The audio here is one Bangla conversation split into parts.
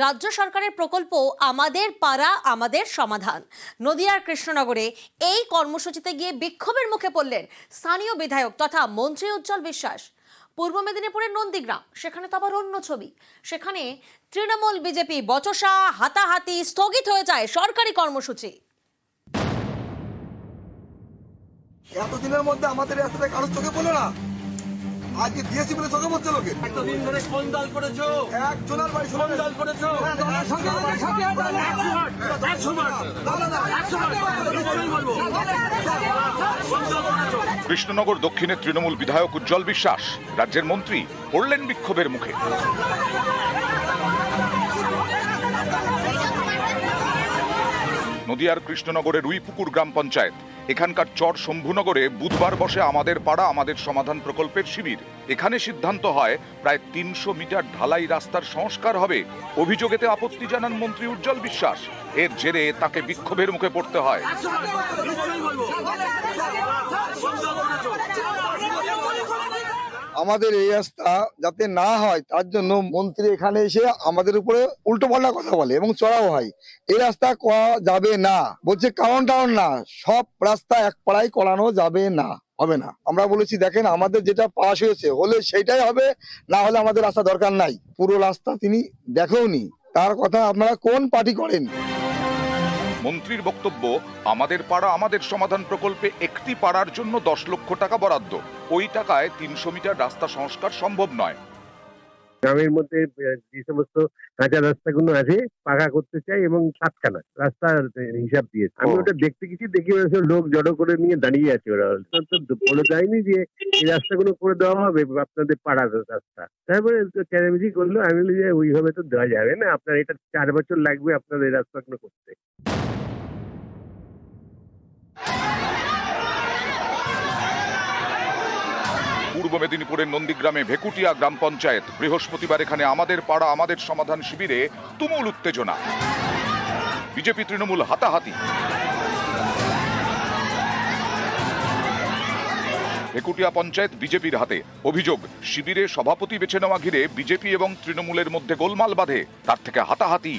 রাজ্য সরকারের প্রকল্প আমাদের পাড়া, আমাদের সমাধান। নদিয়ার কৃষ্ণনগরে এই কর্মসূচিতে গিয়ে বিক্ষোভের মুখে পড়লেন স্থানীয় বিধায়ক তথা মন্ত্রী উজ্জ্বল বিশ্বাস। পূর্ব মেদিনীপুরের নন্দীগ্রাম, সেখানে তো আবার অন্য ছবি। সেখানে তৃণমূল বিজেপি বচসা, হাতাহাতি স্থগিত হয়ে যায় সরকারি কর্মসূচি। এতদিনের মধ্যে আমাদের রাস্তাটা কারোর চোখে পড়ল না? আজকে দিয়েছি বলে চোখে পড়ছে লোকে এতদিন ধরে কোন দল করেছ একজনের বাড়ি কোন দল করেছ একশো বার একশো বার আমি বলব কোন দল করেছ কৃষ্ণনগর দক্ষিণের তৃণমূল বিধায়ক উজ্জ্বল বিশ্বাস রাজ্যের মন্ত্রী পড়লেন বিক্ষোভের মুখে নদিয়ার কৃষ্ণনগরের রুইপুকুর গ্রাম পঞ্চায়েত এখানকার চর শম্ভুনগরে বুধবার বসে আমাদের পাড়া আমাদের সমাধান প্রকল্পের শিবির এখানে সিদ্ধান্ত হয় প্রায় তিনশো মিটার ঢালাই রাস্তার সংস্কার হবে অভিযোগেতে আপত্তি জানান মন্ত্রী উজ্জ্বল বিশ্বাস এর জেরে তাকে বিক্ষোভের মুখে পড়তে হয় একশো বার আমি বলব কোন দল করেছ আমাদের এই রাস্তা যাতে না হয়, তার জন্য মন্ত্রী এখানে এসে আমাদের উপরে উল্টো পাল্টা কথা বলে এবং চড়াও হয়। এই রাস্তা করা যাবে না। বলছে কারণ টাউন না, সব রাস্তা এক পাড়ায় করানো যাবে না, হবে না। আমরা বলেছি, দেখেন আমাদের যেটা পাস হয়েছে, হলে সেটাই হবে, না হলে আমাদের রাস্তা দরকার নাই। পুরো রাস্তা তিনি দেখেওনি। তার কথা আপনারা কোন পার্টি করেন? মন্ত্রীর বক্তব্য, আমাদের পাড়া আমাদের সমাধান প্রকল্পে একটি পাড়ার জন্য দশ লক্ষ টাকা বরাদ্দ। ওই টাকায় তিনশো মিটার রাস্তা সংস্কার সম্ভব নয়। গ্রামের মধ্যে যে সমস্ত কাঁচা রাস্তাগুলো আছে পাকা করতে চাই এবং সাতখানা রাস্তার হিসাব দিয়েছে আমি ওটা দেখতে গেছি দেখি লোক জড়ো করে নিয়ে দাঁড়িয়ে আছে ওরা। বলে দেয়নি যে এই রাস্তাগুলো করে দেওয়া হবে আপনাদের পাড়ার রাস্তা। তারপরে চেঁচামেচি করল আমি বলি যে ওইভাবে তো দেওয়া যাবে না আপনার এটা চার বছর লাগবে আপনাদের এই রাস্তাগুলো করতে। পূর্ব মেদিনীপুরের নন্দীগ্রামে ভেকুটিয়া গ্রাম পঞ্চায়েত। বৃহস্পতিবার এখানে আমাদের পাড়া, আমাদের সমাধান শিবিরে তুমুল উত্তেজনা। বিজেপি তৃণমূল হাতাহাতি। ভেকুটিয়া পঞ্চায়েত বিজেপির হাতে। অভিযোগ, শিবিরে সভাপতি বেছে নেওয়া ঘিরে বিজেপি এবং তৃণমূলের মধ্যে গোলমাল বাঁধে। তার থেকে হাতাহাতি।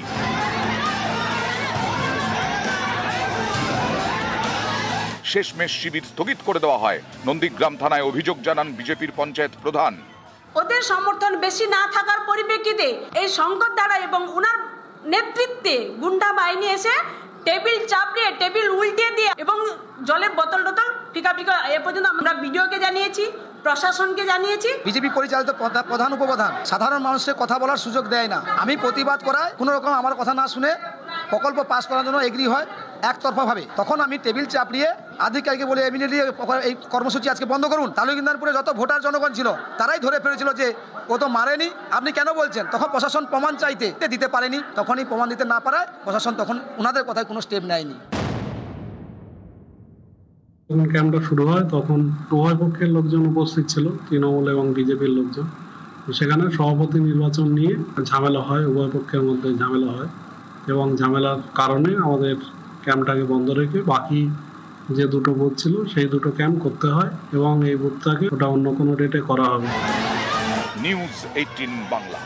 শেষমেশ শিবির স্থগিত করে দেওয়া হয়। নন্দীগ্রাম থানায় অভিযোগ জানান বিজেপির পঞ্চায়েত প্রধান। ওদের সমর্থন বেশি না থাকার পরিপ্রেক্ষিতে এই সংকট দ্বারা এবং ওনার নেতৃত্বে গুন্ডা বাহিনী এসে টেবিল চাপড়িয়ে টেবিল উল্টে দিয়ে এবং জলের বোতল টোতল ফিকা ফিকা এ পর্যন্ত আমরা বিডিওকে জানিয়েছি প্রশাসনকে জানিয়েছি। বিজেপি পরিচালিত প্রধা- প্রধান উপপ্রধান সাধারণ মানুষের কথা বলার সুযোগ দেয় না। আমি প্রতিবাদ করায় কোনো রকম আমার কথা না শুনে প্রকল্প পাস করার জন্য এগ্রি হয় একতরফাভাবে। তখন আমি টেবিল চাপড়িয়ে আধিকারিককে বলে ইমিডিয়েটলি এই কর্মসূচি আজকে বন্ধ করুন। তালুকিন্দানপুরে যত ভোটার জনগণ ছিল, তারাই ধরে ফেলেছিল যে, ও তো মারেনি, আপনি কেন বলছেন? তখন প্রশাসন প্রমাণ চাইতে দিতে পারেনি। তখনই প্রমাণ দিতে না পারায় প্রশাসন তখন ওনাদের কথায় কোনো স্টেপ নেয়নি। যখন ক্যাম্পটা শুরু হয়, তখন উভয় পক্ষের লোকজন উপস্থিত ছিল, তৃণমূল এবং বিজেপির লোকজন। সেখানে সভাপতি নির্বাচন নিয়ে ঝামেলা হয়, উভয় পক্ষের মধ্যে ঝামেলা হয়। এবং ঝামেলার কারণে আমাদের ক্যাম্পটাকে বন্ধ রেখে বাকি যে দুটো বুথ ছিল সেই দুটো ক্যাম্প করতে হয় এবং এই বুথটাকে ওটা অন্য কোনো ডেটে করা হবে। News eighteen Bangla.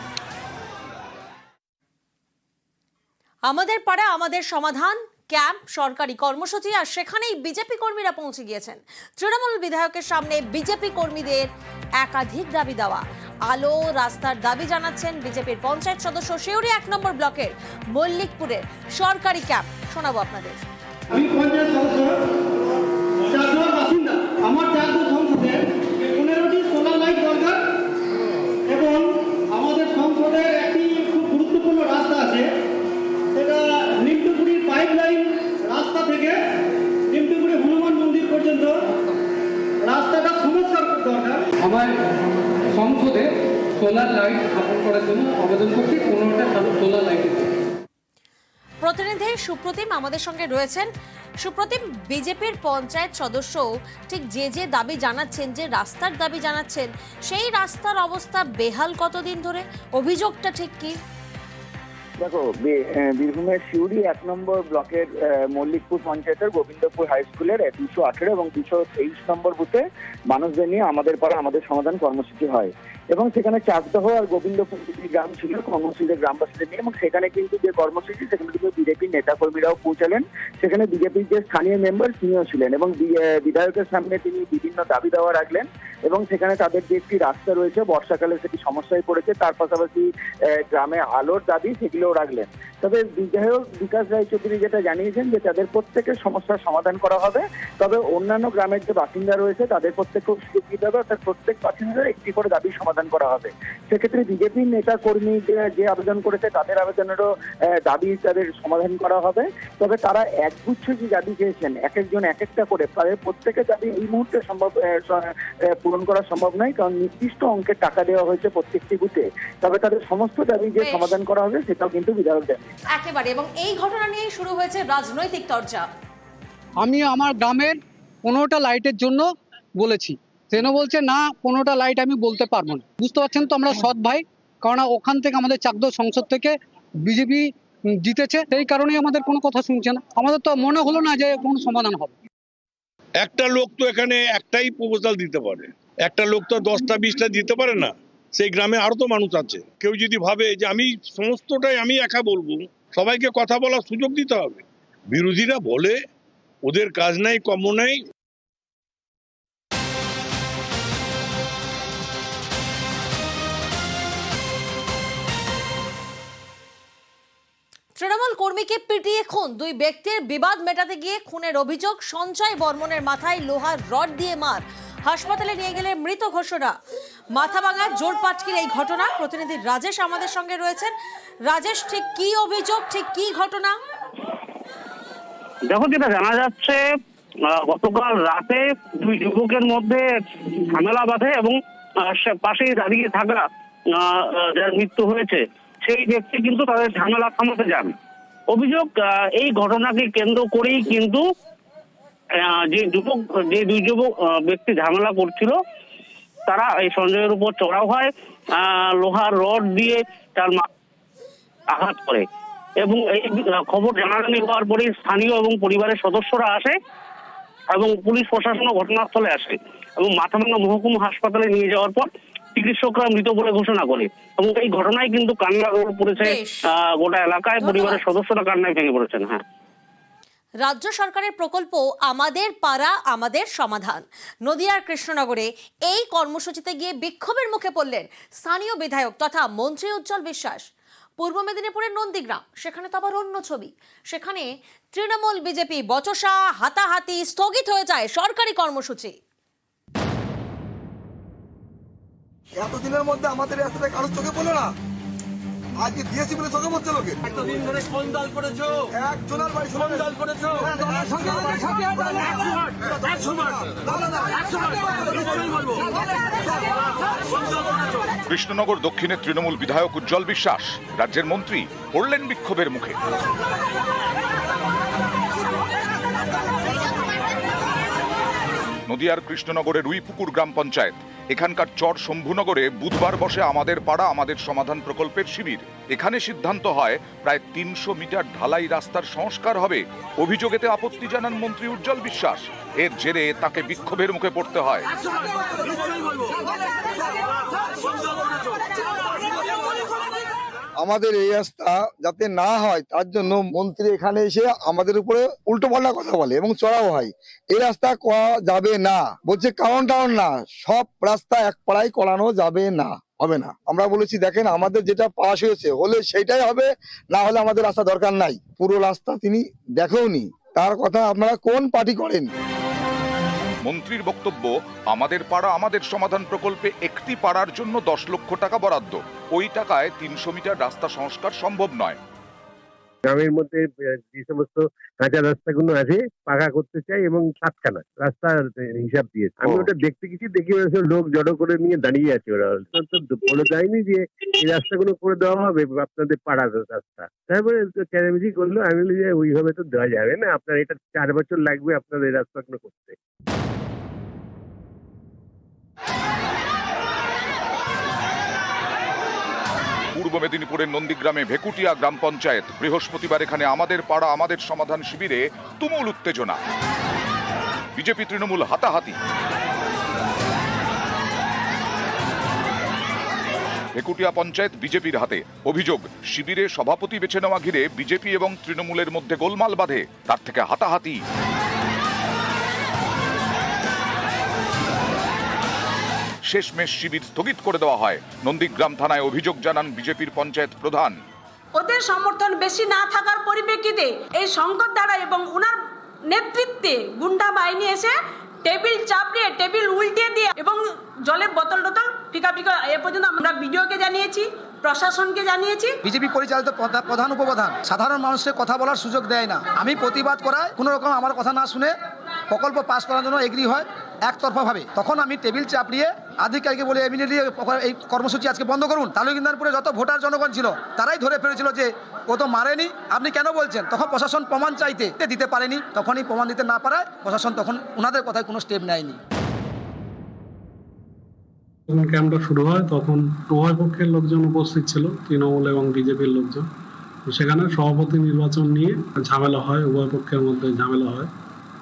আমাদের পাড়া আমাদের সমাধান ক্যাম্প সরকারি কর্মসূচি আর সেখানেই বিজেপি কর্মীরা পৌঁছে গিয়েছেন। তৃণমূল বিধায়কের সামনে বিজেপি কর্মীদের একাধিক দাবি দেওয়া। আলো রাস্তার দাবি জানাচ্ছেন বিজেপির পঞ্চায়েত সদস্য শিউরি এক নম্বর ব্লকের মল্লিকপুরের সরকারি ক্যাম্প। শোনাবো আপনাদের। আমার চারজন সংসদে পনেরোটি সোলার লাইট দরকার এবং আমাদের সংসদের একটি খুব গুরুত্বপূর্ণ রাস্তা আছে সেটা নিমটুকুড়ি পাইপ লাইন রাস্তা থেকে নিমটুকুড়ি হনুমান মন্দির পর্যন্ত রাস্তাটা সংস্কার করতে দরকার আমার সংসদে সোলার লাইট স্থাপন করার জন্য আবেদন করছি পনেরোটা সোলার লাইট প্রতিনিধি সুপ্রতিম আমাদের সঙ্গে রয়েছেন। সুপ্রতিম, বিজেপির পঞ্চায়েত সদস্য ঠিক যে যে দাবি জানাচ্ছেন, যে রাস্তার দাবি জানাচ্ছেন, সেই রাস্তার অবস্থা বেহাল কতদিন ধরে? অভিযোগটা ঠিক কি? দেখো বীরভূমের সিউড়ি এক নম্বর ব্লকের মল্লিকপুর পঞ্চায়েতের গোবিন্দপুর হাই স্কুলের দুশো আঠেরো এবং দুশো তেইশ নম্বর বুথে মানুষদের নিয়ে আমাদের পাড়া আমাদের সমাধান কর্মসূচি হয়। এবং সেখানে চাকদহ আর গোবিন্দপুর গ্রাম ছিল কর্মসূচিদের গ্রামবাসীদের নিয়ে, এবং সেখানে কিন্তু যে কর্মসূচি, সেখানে কিন্তু বিজেপির নেতাকর্মীরাও পৌঁছালেন। সেখানে বিজেপির যে স্থানীয় মেম্বার তিনিও ছিলেন, এবং বিধায়কের সামনে তিনি বিভিন্ন দাবি দাওয়া রাখলেন, এবং সেখানে তাদের যে একটি রাস্তা রয়েছে, বর্ষাকালে সেটি সমস্যায় পড়েছে, তার পাশাপাশি গ্রামে আলোর দাবি সেগুলোও রাখলেন। তবে বিধায়ক বিকাশ রায়চৌধুরী যেটা জানিয়েছেন যে তাদের প্রত্যেকের সমস্যার সমাধান করা হবে। তবে অন্যান্য গ্রামের যে বাসিন্দা রয়েছে তাদের প্রত্যেককেও সুযোগ দিতে হবে অর্থাৎ প্রত্যেক বাসিন্দাদের একটি করে দাবি সমাধান করা হবে। সেক্ষেত্রে বিজেপির নেতা কর্মী যে- আবেদন করেছে তাদের আবেদনেরও দাবি তাদের সমাধান করা হবে। তবে তারা একগুচ্ছ যে দাবি চেয়েছেন এক একজন এক একটা করে তাদের প্রত্যেকের দাবি এই মুহূর্তে সম্ভব পূরণ করা সম্ভব নয় কারণ নির্দিষ্ট অঙ্কের টাকা দেওয়া হয়েছে প্রত্যেকটি বুথে। তবে তাদের সমস্ত দাবি যে সমাধান করা হবে সেটাও কিন্তু বিধায়ক দেন। একেবারে এবং এই ঘটনা নিয়েই শুরু হয়েছে রাজনৈতিক চর্চা আমি আমার গ্রামের পনেরোটা লাইটের জন্য বলেছি। সেন বলছে না পনেরোটা লাইট আমি বলতে পারব না। বুঝতে পারছেন তো আমরা সৎ ভাই কারণ ওখান থেকে আমাদের চাকদ সংসদ থেকে বিজেপি জিতেছে। সেই কারণেই আমাদের কোনো কথা শুনছে না। আমাদের তো মনে হলো না যে কোনো সমাধান হবে। একটা লোক তো এখানে একটাই প্রপোজাল দিতে পারে। একটা লোক তো দশটা বিশটা দিতে পারে না। সেই গ্রামে আরও তো মানুষ আছে। কেউ যদি ভাবে যে আমি সমস্তটাই আমি একা বলব, সবাইকে কথা বলার সুযোগ দিতে হবে। বিরোধীরা বলে, ওদের কাজ নাই, কর্ম নাই। তৃণমূল কর্মীকে পিটিয়ে খুন। দুই ব্যক্তির বিবাদ মেটাতে গিয়ে খুনের অভিযোগ সঞ্চয় বর্মনের মাথায় লোহার রড দিয়ে মার। হাসপাতালে নিয়ে গেলে মৃত ঘোষণা। মাথা ভাঙা জোর পাটকির এই ঘটনা। প্রতিনিধি রাজেশ আমাদের সঙ্গে রয়েছেন। রাজেশ, ঠিক কি অভিযোগ, ঠিক কি ঘটনা? দেখো, যেটা জানা যাচ্ছে গতকাল রাতে দুই যুবকের মধ্যে ঝামেলা বাঁধে এবং পাশেই দাঁড়িয়ে থাকা যার মৃত্যু হয়েছে, সেই ব্যক্তি কিন্তু তাদের ঝামেলা থামাতে যান। অভিযোগ এই ঘটনাকে কেন্দ্র করেই কিন্তু যে যুবক যে দুই যুবক ব্যক্তি ঝামেলা করছিল তারা এই সঞ্জয়ের উপর চড়াও হয় লোহার রড দিয়ে তার আঘাত করে। এবং এই খবর জানাজানি হওয়ার পরে স্থানীয় এবং পরিবারের সদস্যরা আসে এবং পুলিশ প্রশাসনও ঘটনাস্থলে আসে এবং মাথাভাঙ্গা মহকুমা হাসপাতালে নিয়ে যাওয়ার পর চিকিৎসকরা মৃত বলে ঘোষণা করে। এবং এই ঘটনায় কিন্তু কান্না পড়েছে আহ, গোটা এলাকায় পরিবারের সদস্যরা কান্নায় ভেঙে পড়েছেন হ্যাঁ। রাজ্য সরকারের প্রকল্প আমাদের পাড়া, আমাদের সমাধান। নদিয়ার কৃষ্ণনগরে এই কর্মসূচিতে গিয়ে বিক্ষোভের মুখে পড়লেন স্থানীয় বিধায়ক তথা মন্ত্রী উজ্জ্বল বিশ্বাস। পূর্ব মেদিনীপুরের নন্দীগ্রাম, সেখানে তো আবার অন্য ছবি। সেখানে তৃণমূল বিজেপি বচসা, হাতাহাতি স্থগিত হয়ে যায় সরকারি কর্মসূচি। এতদিনের মধ্যে আমাদের রাস্তাটা কারোর চোখে পড়ল না? আজকে দিয়েছি বলে চোখে পড়ছে লোকে এতদিন ধরে কোন দল করেছ? একজনের বাড়ি কোন দল করেছ? কৃষ্ণনগর দক্ষিণে তৃণমূল বিধায়ক উজ্জ্বল বিশ্বাস রাজ্যের মন্ত্রী পড়লেন বিক্ষোভের মুখে। নদিয়ার কৃষ্ণনগরের রুইপুকুর গ্রাম পঞ্চায়েত এখানকার চর শম্ভুনগরে বুধবার বসে আমাদের পাড়া আমাদের সমাধান প্রকল্পের শিবির এখানে সিদ্ধান্ত হয় প্রায় তিনশো মিটার ঢালাই রাস্তার সংস্কার হবে অভিযোগেতে আপত্তি জানান মন্ত্রী উজ্জ্বল বিশ্বাস এর জেরে তাকে বিক্ষোভের মুখে পড়তে হয় আমি বলব কোন দল করেছ আমাদের এই রাস্তা যাতে না হয়, তার জন্য মন্ত্রী এখানে এসে আমাদের উপরে উল্টো পাল্টা কথা বলে এবং চড়াও হয়। এই রাস্তা করা যাবে না। বলছে, কারণ টাউন না। সব রাস্তা এক পাড়ায় করানো যাবে না, হবে না। আমরা বলেছি, দেখেন, আমাদের যেটা পাশ হয়েছে, হলে সেটাই হবে, না হলে আমাদের রাস্তা দরকার নাই। পুরো রাস্তা তিনি দেখেওনি। তার কথা আপনারা কোন পার্টি করেন? মন্ত্রীর বক্তব্য আমাদের পাড়া আমাদের সমাধান প্রকল্পে একটি পাড়ার জন্য দশ লক্ষ টাকা বরাদ্দ। ওই টাকায় তিনশো মিটার রাস্তা সংস্কার সম্ভব নয়। গ্রামের মধ্যে যে সমস্ত কাঁচা রাস্তাগুলো আছে পাকা করতে চাই এবং সাতখানা রাস্তার হিসাব দিয়েছে। আমি ওটা দেখতে গেছি দেখি লোক জড়ো করে নিয়ে দাঁড়িয়ে আছে ওরা। বলে দেয়নি যে এই রাস্তাগুলো করে দেওয়া হবে আপনাদের পাড়ার রাস্তা। তারপরে চেঁচামেচি করল আমি বলি যে ওইভাবে তো দেওয়া যাবে না আপনার এটা চার বছর লাগবে আপনার এই রাস্তাগুলো করতে। পূর্ব মেদিনীপুরের নন্দীগ্রামে ভেকুটিয়া গ্রাম পঞ্চায়েত, বৃহস্পতিবার এখানে আমাদের পাড়া, আমাদের সমাধান শিবিরে তুমুল উত্তেজনা। বিজেপি তৃণমূল হাতাহাতি। ভেকুটিয়া পঞ্চায়েত বিজেপির হাতে অভিযোগ, শিবিরে সভাপতি বেছে নেওয়া ঘিরে বিজেপি এবং তৃণমূলের মধ্যে গোলমাল বাঁধে, তার থেকে হাতাহাতি। শেষমেশ শিবির স্থগিত করে দেওয়া হয়। নন্দীগ্রাম থানায় অভিযোগ জানান বিজেপির পঞ্চায়েত প্রধান। ওদের সমর্থন বেশি না থাকার পরিপ্রেক্ষিতে এই সংকট দ্বারা এবং ওনার নেতৃত্বে গুন্ডা বাহিনী এসে টেবিল চাপড়িয়ে টেবিল উল্টে দিয়ে এবং জলের বোতল টোতল ফিকা ফিকা এ পর্যন্ত আমরা বিডিওকে জানিয়েছি প্রশাসনকে জানিয়েছি। বিজেপি পরিচালিত প্রধান উপপ্রধান সাধারণ মানুষকে কথা বলার সুযোগ দেয় না। আমি প্রতিবাদ করায় কোনো রকম আমার কথা না শুনে প্রকল্প পাস করার জন্য এগ্রি হয় একতরফাভাবে। তখন আমি টেবিল চাপড়িয়ে আধিকারিককে বলে ইমিডিয়েটলি এই কর্মসূচি আজকে বন্ধ করুন। তালুকিন্দারপুরে যত ভোটার জনগণ ছিল, তারাই ধরে ফেলেছিল যে ও তো মারেনি। আপনি কেন বলছেন? তখন প্রশাসন প্রমাণ চাইতে দিতে পারেনি। তখনই প্রমাণ দিতে না পারায় প্রশাসন তখন ওনাদের কথায় কোনো স্টেপ নেয়নি। যখন ক্যাম্পটা শুরু হয়, তখন উভয় পক্ষের লোকজন উপস্থিত ছিল, তৃণমূল এবং বিজেপির লোকজন। সেখানে সভাপতি নির্বাচন নিয়ে ঝামেলা হয়, উভয় পক্ষের মধ্যে ঝামেলা হয়।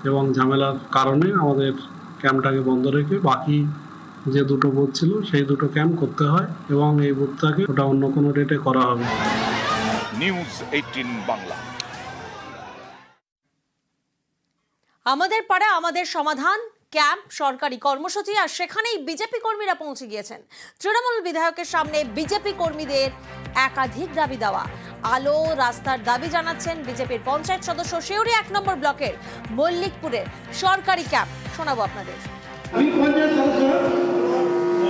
এবং ঝামেলার কারণে আমাদের ক্যাম্পটাকে বন্ধ রেখে বাকি যে দুটো বুথ ছিল সেই দুটো ক্যাম্প করতে হয় এবং এই বুথটাকে ওটা অন্য কোনো ডেটে করা হবে। নিউজ এইটিন বাংলা আমাদের পাড়া আমাদের সমাধান ক্যাম্প সরকারি কর্মসূচি আর সেখানেই বিজেপি কর্মীরা পৌঁছে গিয়েছেন। তৃণমূল বিধায়কের সামনে বিজেপি কর্মীদের একাধিক দাবি দেওয়া। আলো রাস্তার দাবি জানাচ্ছেন বিজেপির পঞ্চায়েত সদস্য শিউরি এক নম্বর ব্লকের মল্লিকপুরের সরকারি ক্যাম্প। শোনাবো আপনাদের। আমি পঞ্চায়েত সদস্য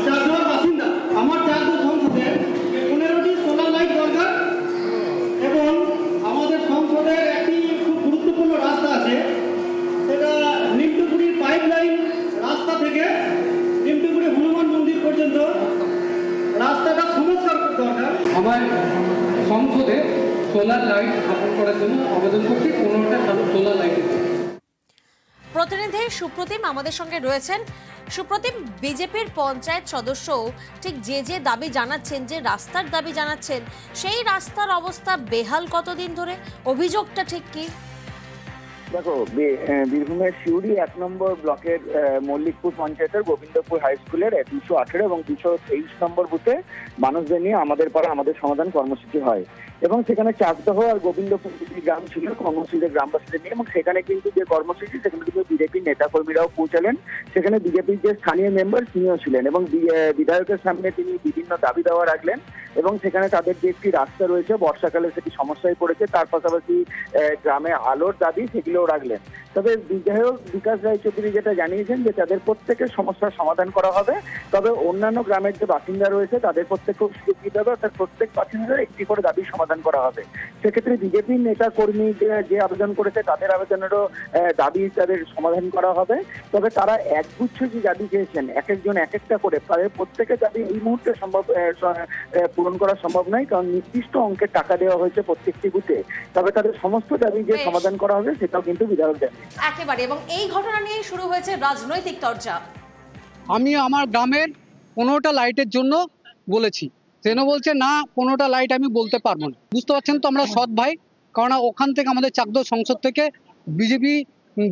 চারজন সংসদে পনেরোটি সোলার লাইট দরকার এবং আমাদের সংসদের একটি খুব গুরুত্বপূর্ণ রাস্তা আছে সেটা নিমটুপুরির পাইপ লাইন রাস্তা থেকে নিমটুপুরি হনুমান মন্দির পর্যন্ত রাস্তাটা সংস্কার করতে দরকার আমার সংসদে সোলার লাইট স্থাপন করার জন্য আবেদন করছি পনেরোটা সোলার লাইট প্রতিনিধি সুপ্রতিম আমাদের সঙ্গে রয়েছেন। সুপ্রতিম, বিজেপির পঞ্চায়েত সদস্য ঠিক যে যে দাবি জানাচ্ছেন, যে রাস্তার দাবি জানাচ্ছেন, সেই রাস্তার অবস্থা বেহাল কতদিন ধরে? অভিযোগটা ঠিক কি? দেখো বীরভূমের সিউড়ি এক নম্বর ব্লকের মল্লিকপুর পঞ্চায়েতের গোবিন্দপুর হাই স্কুলের দুশো আঠেরো এবং দুশো তেইশ নম্বর বুথে মানুষদের নিয়ে আমাদের পাড়া আমাদের সমাধান কর্মসূচি হয়। এবং সেখানে চাকদহ আর গোবিন্দপুর গ্রাম ছিল কর্মসূচিদের গ্রামবাসীদের নিয়ে, এবং সেখানে কিন্তু যে কর্মসূচি, সেখানে কিন্তু বিজেপির নেতাকর্মীরাও পৌঁছালেন। সেখানে বিজেপির যে স্থানীয় মেম্বার তিনিও ছিলেন এবং বিধায়কের সামনে তিনি বিভিন্ন দাবি দেওয়া রাখলেন এবং সেখানে তাদের যে একটি রাস্তা রয়েছে, বর্ষাকালে সেটি সমস্যায় পড়েছে, তার পাশাপাশি গ্রামে আলোর দাবি সেগুলোও রাখলেন। তবে বিধায়ক বিকাশ রায় চৌধুরী যেটা জানিয়েছেন যে তাদের প্রত্যেকের সমস্যার সমাধান করা হবে তবে অন্যান্য গ্রামের যে বাসিন্দা রয়েছে তাদের প্রত্যেককেও সুযোগ দিতে হবে অর্থাৎ প্রত্যেক বাসিন্দার একটি করে দাবি সমাধান করা হবে। সেক্ষেত্রে বিজেপির নেতা কর্মী যে- আবেদন করেছে তাদের আবেদনেরও দাবি তাদের সমাধান করা হবে। তবে তারা একগুচ্ছ যে দাবি চেয়েছেন এক একজন এক একটা করে তাদের প্রত্যেকের দাবি এই মুহূর্তে সম্ভব পূরণ করা সম্ভব নয় কারণ নির্দিষ্ট অঙ্কের টাকা দেওয়া হয়েছে প্রত্যেকটি বুথে। তবে তাদের সমস্ত দাবি যে সমাধান করা হবে সেটাও কিন্তু বিধায়ক একেবারে এবং এই ঘটনা নিয়েই শুরু হয়েছে রাজনৈতিক চর্চা আমি আমার গ্রামের পনেরোটা লাইটের জন্য বলেছি। সেন বলছে না পনেরোটা লাইট আমি বলতে পারব না। বুঝতে পারছেন তো আমরা সৎ ভাই কারণ ওখান থেকে আমাদের চাকদ সংসদ থেকে বিজেপি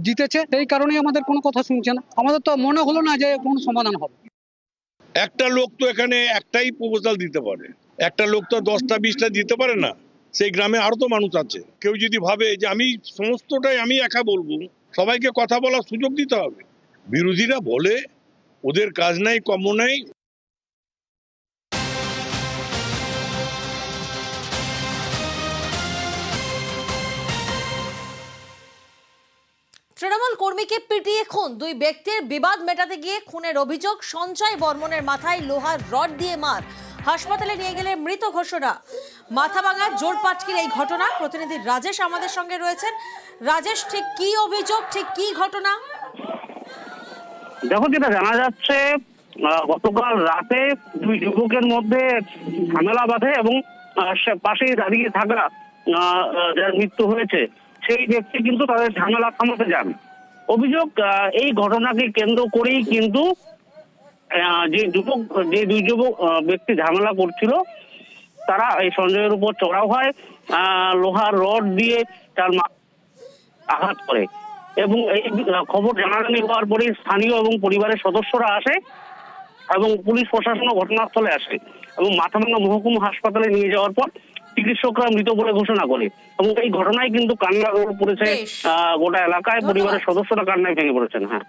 জিতেছে সেই কারণেই আমাদের কোনো কথা শুনছে না। আমাদের তো মনে হলো না যে কোনো সমাধান হবে। একটা লোক তো এখানে একটাই প্রপোজাল দিতে পারে। একটা লোক তো দশটা বিশটা দিতে পারে না। সেই গ্রামে আরও তো মানুষ আছে। কেউ যদি ভাবে যে আমি সমস্তটাই আমি একা বলব, সবাইকে কথা বলার সুযোগ দিতে হবে। বিরোধীরা বলে, ওদের কাজ নাই, কর্ম নাই। তৃণমূল কর্মীকে পিটিয়ে খুন। দুই ব্যক্তির বিবাদ মেটাতে গিয়ে খুনের অভিযোগ সঞ্চয় বর্মনের মাথায় লোহার রড দিয়ে মার। হাসপাতালে নিয়ে গেলে মৃত ঘোষণা। মাথা ভাঙা জোর পাটকির এই ঘটনা। প্রতিনিধি রাজেশ আমাদের সঙ্গে রয়েছেন। রাজেশ, ঠিক কি অভিযোগ, ঠিক কি ঘটনা? দেখো যেটা জানা যাচ্ছে গতকাল রাতে দুই যুবকের মধ্যে ঝামেলা বাঁধে এবং পাশেই দাঁড়িয়ে থাকা যার মৃত্যু হয়েছে, সেই ব্যক্তি কিন্তু তাদের ঝামেলা থামাতে যান। অভিযোগ এই ঘটনাকে কেন্দ্র করেই কিন্তু যে যুবক যে দুই যুবক ব্যক্তি ঝামেলা করছিল তারা এই সঞ্জয়ের উপর চড়াও হয় লোহার রড দিয়ে তার আঘাত করে। এবং এই খবর জানাজানি হওয়ার পরে স্থানীয় এবং পরিবারের সদস্যরা আসে এবং পুলিশ প্রশাসনও ঘটনাস্থলে আসে এবং মাথাভাঙ্গা মহকুমা হাসপাতালে নিয়ে যাওয়ার পর চিকিৎসকরা মৃত বলে ঘোষণা করে। এবং এই ঘটনায় কিন্তু কান্না পড়েছে আহ, গোটা এলাকায় পরিবারের সদস্যরা কান্নায় ভেঙে পড়েছেন হ্যাঁ।